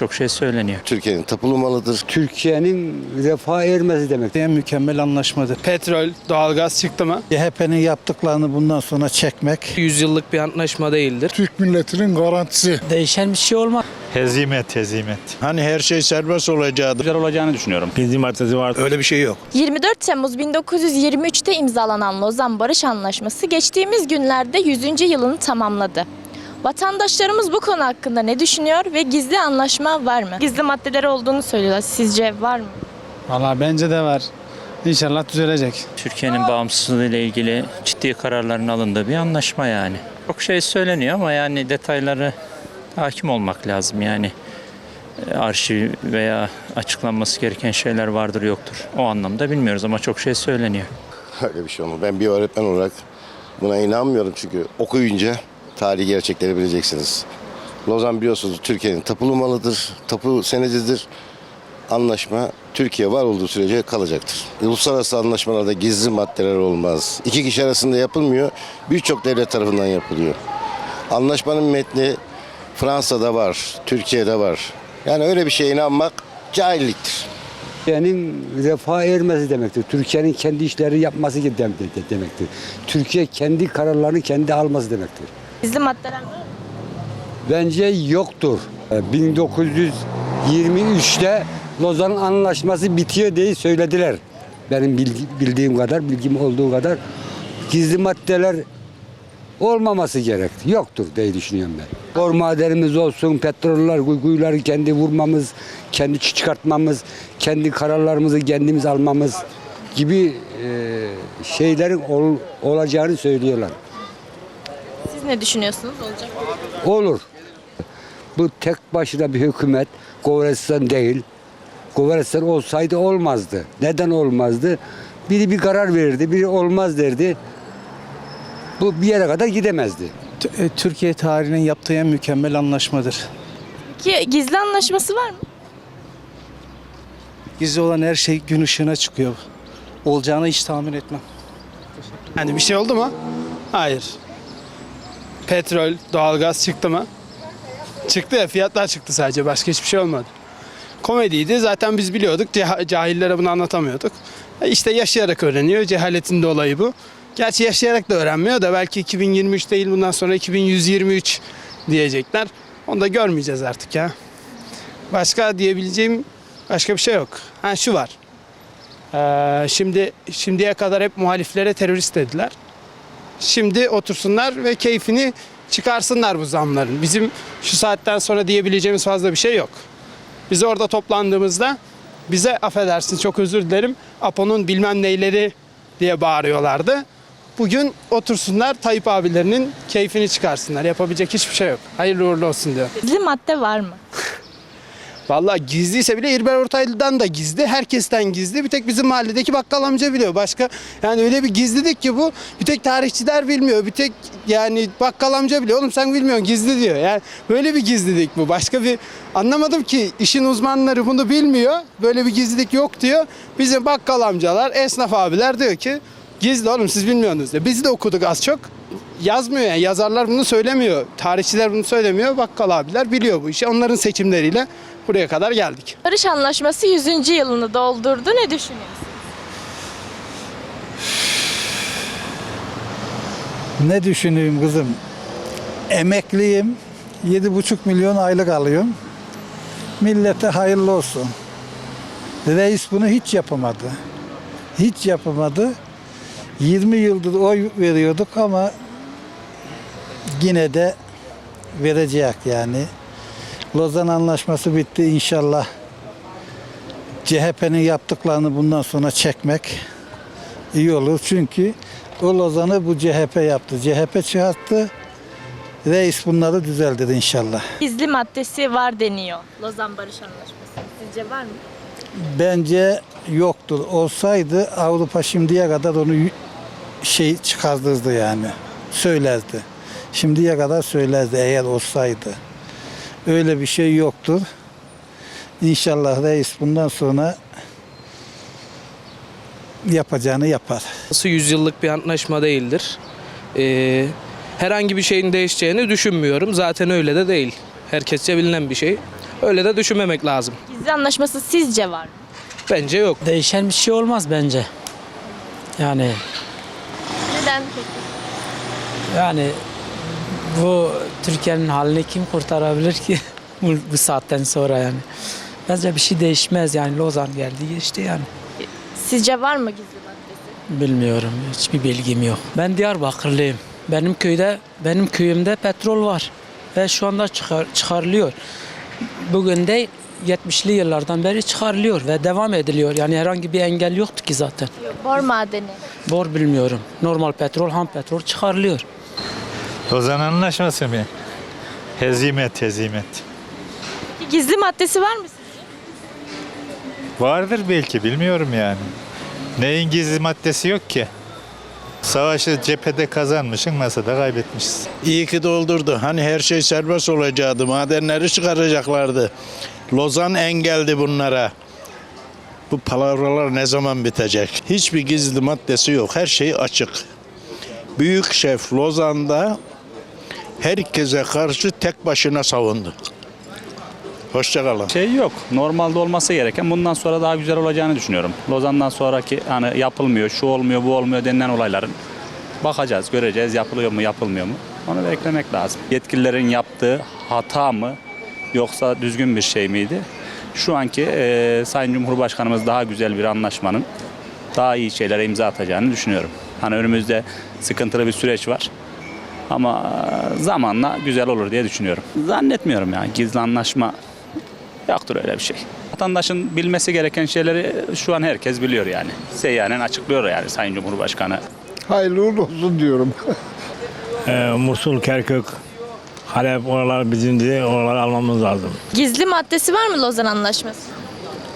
çok şey söyleniyor. Türkiye'nin tapulu malıdır. Türkiye'nin refaha ermesi demek. En mükemmel anlaşmadır. Petrol, doğalgaz çıktı mı? CHP'nin yaptıklarını bundan sonra çekmek. Yüzyıllık bir anlaşma değildir. Türk milletinin garantisi. Değişen bir şey olmaz. Hezimet, hezimet. Hani her şey serbest olacağı güzel olacağını düşünüyorum. Bizim maddesi var. Öyle bir şey yok. 24 Temmuz 1923'te imzalanan Lozan Barış Anlaşması geçtiğimiz günlerde 100. yılını tamamladı. Vatandaşlarımız bu konu hakkında ne düşünüyor ve gizli anlaşma var mı? Gizli maddeleri olduğunu söylüyorlar. Sizce var mı? Valla bence de var. İnşallah düzelecek. Türkiye'nin bağımsızlığı ile ilgili ciddi kararların alındığı bir anlaşma yani. Çok şey söyleniyor ama yani detayları hakim olmak lazım yani. E, Arşiv veya açıklanması gereken şeyler vardır yoktur. O anlamda bilmiyoruz ama çok şey söyleniyor. Öyle bir şey olmaz. Ben bir öğretmen olarak buna inanmıyorum çünkü okuyunca tarihi gerçekleri bileceksiniz. Lozan biliyorsunuz Türkiye'nin tapulu malıdır, tapu senedidir. Anlaşma Türkiye var olduğu sürece kalacaktır. Uluslararası anlaşmalarda gizli maddeler olmaz. İki kişi arasında yapılmıyor, birçok devlet tarafından yapılıyor. Anlaşmanın metni Fransa'da var, Türkiye'de var. Yani öyle bir şeye inanmak cahilliktir. Türkiye'nin refaha ermesi demektir. Türkiye'nin kendi işleri yapması dem- de- de- demektir. Türkiye kendi kararlarını kendi alması demektir. Gizli maddeler var? Bence yoktur. Ee, 1923'te Lozan Anlaşması bitiyor diye söylediler. Benim bildiğim kadar, bilgim olduğu kadar gizli maddeler olmaması gerek. Yoktur diye düşünüyorum ben. Bor madenimiz olsun, petroller, kuyuları kendi vurmamız, kendi çıkartmamız, kendi kararlarımızı kendimiz almamız gibi e, şeylerin ol- olacağını söylüyorlar. Ne düşünüyorsunuz? Olacak? Olur. Bu tek başına bir hükümet, Kovarestan değil. Kovarestan olsaydı olmazdı. Neden olmazdı? Biri bir karar verirdi, biri olmaz derdi. Bu bir yere kadar gidemezdi. T- e, Türkiye tarihinin yaptığı en mükemmel anlaşmadır. Peki gizli anlaşması var mı? Gizli olan her şey gün ışığına çıkıyor. Olacağını hiç tahmin etmem. Yani bir şey oldu mu? Hayır. Petrol, doğalgaz çıktı mı? Çıktı ya fiyatlar çıktı sadece başka hiçbir şey olmadı. Komediydi zaten biz biliyorduk cahillere bunu anlatamıyorduk. E İşte yaşayarak öğreniyor cehaletin de olayı bu. Gerçi yaşayarak da öğrenmiyor da belki 2023 değil bundan sonra 2123 diyecekler. Onu da görmeyeceğiz artık ya. Başka diyebileceğim başka bir şey yok. Ha şu var. Ee, şimdi şimdiye kadar hep muhaliflere terörist dediler. Şimdi otursunlar ve keyfini çıkarsınlar bu zamların. Bizim şu saatten sonra diyebileceğimiz fazla bir şey yok. Biz orada toplandığımızda bize affedersin çok özür dilerim Apo'nun bilmem neyleri diye bağırıyorlardı. Bugün otursunlar Tayyip abilerinin keyfini çıkarsınlar. Yapabilecek hiçbir şey yok. Hayırlı uğurlu olsun diyor. Gizli madde var mı? Vallahi gizliyse bile İlber Ortaylı'dan da gizli, herkesten gizli. Bir tek bizim mahalledeki bakkal amca biliyor. Başka yani öyle bir gizlilik ki bu. Bir tek tarihçiler bilmiyor. Bir tek yani bakkal amca biliyor. Oğlum sen bilmiyorsun gizli diyor. Yani böyle bir gizlilik bu. Başka bir anlamadım ki işin uzmanları bunu bilmiyor. Böyle bir gizlilik yok diyor. Bizim bakkal amcalar, esnaf abiler diyor ki gizli oğlum siz bilmiyorsunuz diyor. Biz de okuduk az çok. Yazmıyor yani yazarlar bunu söylemiyor. Tarihçiler bunu söylemiyor. Bakkal abiler biliyor bu işi. Onların seçimleriyle buraya kadar geldik. Barış Anlaşması 100. yılını doldurdu. Ne düşünüyorsunuz? Ne düşüneyim kızım? Emekliyim. 7,5 milyon aylık alıyorum. Millete hayırlı olsun. Reis bunu hiç yapamadı. Hiç yapamadı. 20 yıldır oy veriyorduk ama yine de verecek yani. Lozan Anlaşması bitti inşallah. CHP'nin yaptıklarını bundan sonra çekmek iyi olur. Çünkü o Lozan'ı bu CHP yaptı. CHP çıkarttı. Reis bunları düzeldir inşallah. Gizli maddesi var deniyor. Lozan Barış Anlaşması. Sizce var mı? Bence yoktur. Olsaydı Avrupa şimdiye kadar onu şey çıkartırdı yani. Söylerdi. Şimdiye kadar söylerdi eğer olsaydı. Öyle bir şey yoktur. İnşallah reis bundan sonra yapacağını yapar. Anlaşması yüzyıllık bir anlaşma değildir. Ee, herhangi bir şeyin değişeceğini düşünmüyorum. Zaten öyle de değil. Herkesçe bilinen bir şey. Öyle de düşünmemek lazım. Gizli anlaşması sizce var mı? Bence yok. Değişen bir şey olmaz bence. Yani Neden peki? yani bu Türkiye'nin halini kim kurtarabilir ki bu, bu saatten sonra yani. Bence bir şey değişmez yani Lozan geldi geçti yani. Sizce var mı gizli maddesi? Bilmiyorum hiçbir bilgim yok. Ben Diyarbakırlıyım. Benim köyde benim köyümde petrol var ve şu anda çıkar, çıkarılıyor. Bugün de 70'li yıllardan beri çıkarılıyor ve devam ediliyor. Yani herhangi bir engel yoktu ki zaten. Yok, bor madeni. Bor bilmiyorum. Normal petrol, ham petrol çıkarılıyor. Lozan Anlaşması mı? Hezimet, hezimet. Peki Gizli maddesi var mı sizce? Vardır belki, bilmiyorum yani. Neyin gizli maddesi yok ki? Savaşı cephede kazanmışsın, masada kaybetmişsin. İyi ki doldurdu. Hani her şey serbest olacaktı. Madenleri çıkaracaklardı. Lozan engeldi bunlara. Bu palavralar ne zaman bitecek? Hiçbir gizli maddesi yok. Her şey açık. Büyük şef Lozan'da herkese karşı tek başına savundu. Hoşçakalın. şey yok. Normalde olması gereken bundan sonra daha güzel olacağını düşünüyorum. Lozan'dan sonraki hani yapılmıyor, şu olmuyor, bu olmuyor denilen olayların bakacağız, göreceğiz yapılıyor mu, yapılmıyor mu? Onu beklemek lazım. Yetkililerin yaptığı hata mı yoksa düzgün bir şey miydi? Şu anki e, Sayın Cumhurbaşkanımız daha güzel bir anlaşmanın daha iyi şeylere imza atacağını düşünüyorum. Hani önümüzde sıkıntılı bir süreç var. Ama e, zamanla güzel olur diye düşünüyorum. Zannetmiyorum yani gizli anlaşma Yoktur öyle bir şey. Vatandaşın bilmesi gereken şeyleri şu an herkes biliyor yani. Seyyanen açıklıyor yani Sayın Cumhurbaşkanı. Hayırlı uğurlu olsun diyorum. Musul, Kerkük, Halep oralar bizim diye oraları almamız lazım. Gizli maddesi var mı Lozan Anlaşması?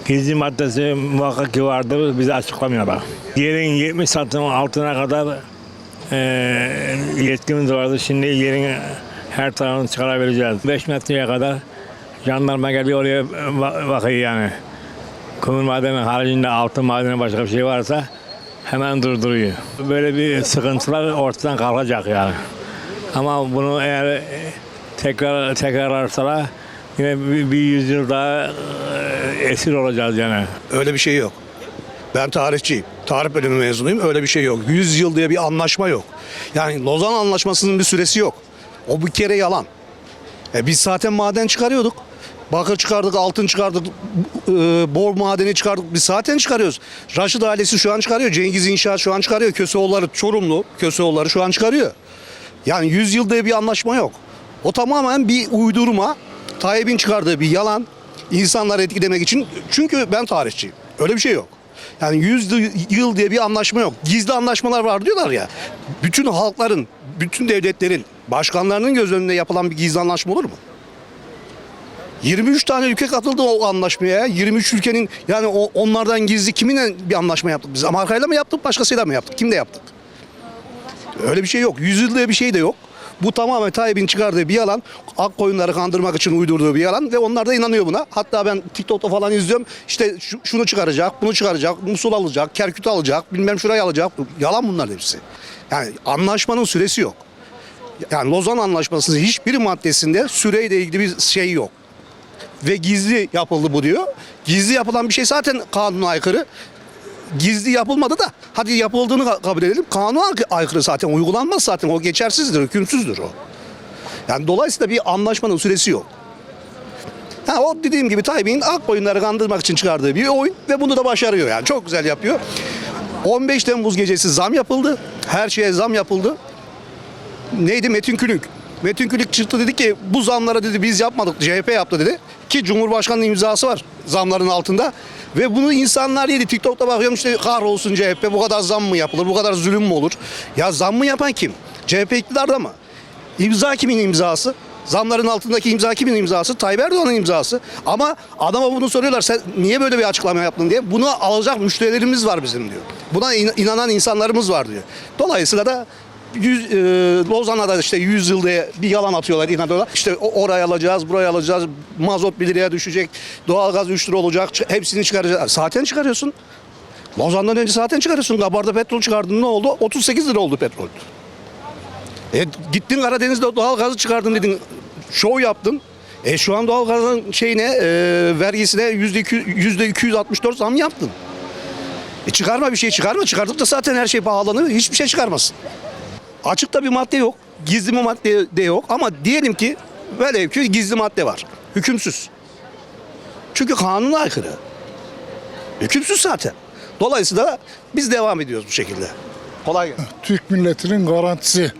Gizli maddesi muhakkak ki vardır, bize açıklamıyorlar. Yerin 70 santim altına kadar e, yetkimiz vardı. Şimdi yerin her tarafını çıkarabileceğiz. 5 metreye kadar jandarma geliyor oraya ba- bakıyor yani. Kömür madeni haricinde altın madeni başka bir şey varsa hemen durduruyor. Böyle bir sıkıntılar ortadan kalkacak yani. Ama bunu eğer tekrar tekrarlarsalar yine bir, bir yüzyıl daha e, esir olacağız yani. Öyle bir şey yok. Ben tarihçiyim. Tarih bölümü mezunuyum. Öyle bir şey yok. 100 yıl diye bir anlaşma yok. Yani Lozan Anlaşması'nın bir süresi yok. O bir kere yalan. E biz zaten maden çıkarıyorduk. Bakır çıkardık, altın çıkardık, e, bor madeni çıkardık. Biz zaten çıkarıyoruz. Raşid ailesi şu an çıkarıyor. Cengiz İnşaat şu an çıkarıyor. Köseoğulları, Çorumlu Köseoğulları şu an çıkarıyor. Yani 100 yıl diye bir anlaşma yok. O tamamen bir uydurma. Tayyip'in çıkardığı bir yalan. insanları etkilemek için. Çünkü ben tarihçiyim. Öyle bir şey yok. Yani 100 yıl diye bir anlaşma yok. Gizli anlaşmalar var diyorlar ya. Bütün halkların, bütün devletlerin, başkanlarının göz önünde yapılan bir gizli anlaşma olur mu? 23 tane ülke katıldı o anlaşmaya. 23 ülkenin yani o, onlardan gizli kiminle bir anlaşma yaptık biz? Amerika'yla mı yaptık, başkasıyla mı yaptık? Kimle yaptık? Öyle bir şey yok. Yüzyıl diye bir şey de yok. Bu tamamen Tayyip'in çıkardığı bir yalan. Ak koyunları kandırmak için uydurduğu bir yalan ve onlar da inanıyor buna. Hatta ben TikTok'ta falan izliyorum. İşte şu- şunu çıkaracak, bunu çıkaracak, Musul alacak, Kerkük alacak, bilmem şurayı alacak. Yalan bunlar hepsi. Yani anlaşmanın süresi yok. Yani Lozan Anlaşması'nın hiçbir maddesinde süreyle ilgili bir şey yok. Ve gizli yapıldı bu diyor. Gizli yapılan bir şey zaten kanuna aykırı gizli yapılmadı da hadi yapıldığını ka- kabul edelim. Kanuna aykırı zaten uygulanmaz zaten o geçersizdir, hükümsüzdür o. Yani dolayısıyla bir anlaşmanın süresi yok. Ha, o dediğim gibi Tayyip'in ak boyunları kandırmak için çıkardığı bir oyun ve bunu da başarıyor yani çok güzel yapıyor. 15 Temmuz gecesi zam yapıldı. Her şeye zam yapıldı. Neydi Metin Külünk? Metin Külünk çıktı dedi ki bu zamlara dedi biz yapmadık CHP yaptı dedi. Ki Cumhurbaşkanı'nın imzası var zamların altında. Ve bunu insanlar yedi. TikTok'ta bakıyorum işte kahrolsun CHP bu kadar zam mı yapılır bu kadar zulüm mü olur? Ya zam mı yapan kim? CHP iktidarda mı? İmza kimin imzası? Zamların altındaki imza kimin imzası? Tayyip Erdoğan'ın imzası. Ama adama bunu soruyorlar sen niye böyle bir açıklama yaptın diye. Bunu alacak müşterilerimiz var bizim diyor. Buna in- inanan insanlarımız var diyor. Dolayısıyla da yüz, e, Lozan'a da işte 100 yıl bir yalan atıyorlar, inanıyorlar. İşte o- orayı alacağız, burayı alacağız. Mazot 1 liraya düşecek, doğalgaz 3 lira olacak. Hepsini çıkaracağız. Zaten çıkarıyorsun. Lozan'dan önce zaten çıkarıyorsun. Gabar'da petrol çıkardın ne oldu? 38 lira oldu petrol. E, gittin Karadeniz'de doğal gazı çıkardın dedin. Şov yaptın. E şu an doğalgazın şeyine, e, vergisine yüzde 264 zam yaptın. E çıkarma bir şey çıkarma. Çıkartıp da zaten her şey pahalanıyor. Hiçbir şey çıkarmasın. Açıkta bir madde yok. Gizli bir madde de yok. Ama diyelim ki velev ki gizli madde var. Hükümsüz. Çünkü kanuna aykırı. Hükümsüz zaten. Dolayısıyla biz devam ediyoruz bu şekilde. Kolay gelsin. Türk milletinin garantisi.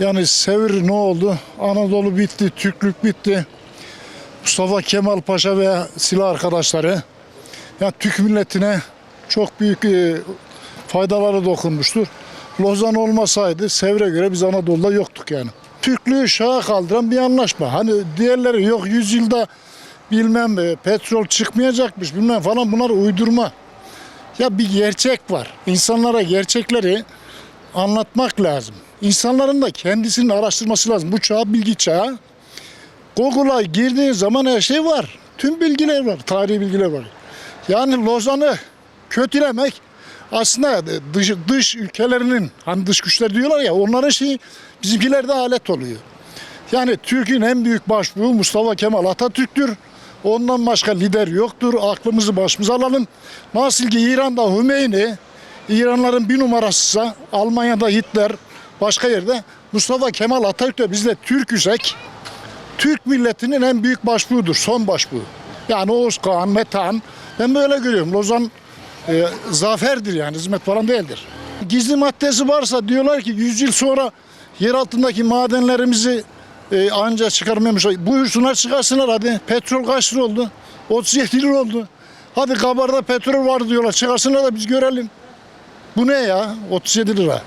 Yani Sevr ne oldu? Anadolu bitti, Türklük bitti. Mustafa Kemal Paşa ve silah arkadaşları ya Türk milletine çok büyük e, faydaları dokunmuştur. Lozan olmasaydı Sevr'e göre biz Anadolu'da yoktuk yani. Türklüğü şaha kaldıran bir anlaşma. Hani diğerleri yok 100 yılda bilmem e, petrol çıkmayacakmış bilmem falan bunlar uydurma. Ya bir gerçek var. İnsanlara gerçekleri anlatmak lazım. İnsanların da kendisinin araştırması lazım. Bu çağ bilgi çağı. Google'a girdiğin zaman her şey var. Tüm bilgiler var, tarihi bilgiler var. Yani Lozan'ı kötülemek aslında dış, dış ülkelerinin hani dış güçler diyorlar ya onların şeyi bizimkilerde alet oluyor. Yani Türk'ün en büyük başbuğu Mustafa Kemal Atatürk'tür. Ondan başka lider yoktur. Aklımızı başımıza alalım. Nasıl ki İran'da Hümeyni, İranların bir numarasıysa Almanya'da Hitler, başka yerde Mustafa Kemal Atatürk de biz de Türk'üsek Türk milletinin en büyük başbuğudur, son başbuğu. Yani Oğuz Kağan, Metehan ben böyle görüyorum. Lozan e, zaferdir yani hizmet falan değildir. Gizli maddesi varsa diyorlar ki 100 yıl sonra yer altındaki madenlerimizi e, anca çıkarmamış. Buyursunlar çıkarsınlar hadi. Petrol kaç lira oldu? 37 lira oldu. Hadi kabarda petrol var diyorlar. Çıkarsınlar da biz görelim. Bu ne ya? 37 lira.